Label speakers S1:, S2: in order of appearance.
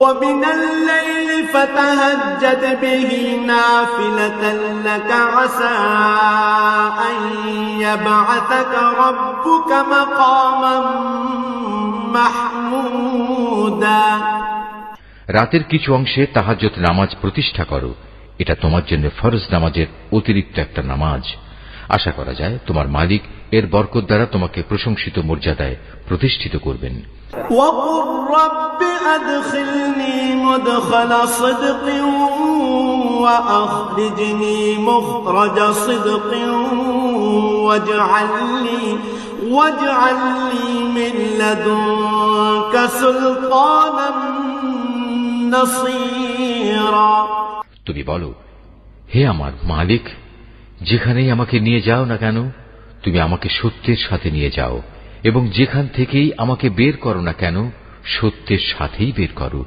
S1: ومن الليل فتهجد به نافلة لك عسى أن يبعثك ربك مقاما محمودا
S2: রাতের কিছু অংশে তাহাজ্জত নামাজ প্রতিষ্ঠা করো এটা তোমার জন্য ফরজ নামাজের অতিরিক্ত একটা নামাজ আশা করা যায় তোমার মালিক এর বরকত দ্বারা তোমাকে প্রশংসিত মর্যাদায় প্রতিষ্ঠিত করবেন
S1: وقل رب أدخلني مدخل صدق وأخرجني مخرج صدق واجعل لي واجعل لي من لدنك سلطانا نصيرا
S2: তুমি বলো হে আমার মালিক যেখানেই আমাকে নিয়ে যাও না কেন, তুমি আমাকে সত্যের সাথে নিয়ে যাও, এবং যেখান থেকেই আমাকে বের করো না কেন, সত্যের সাথেই বের করো।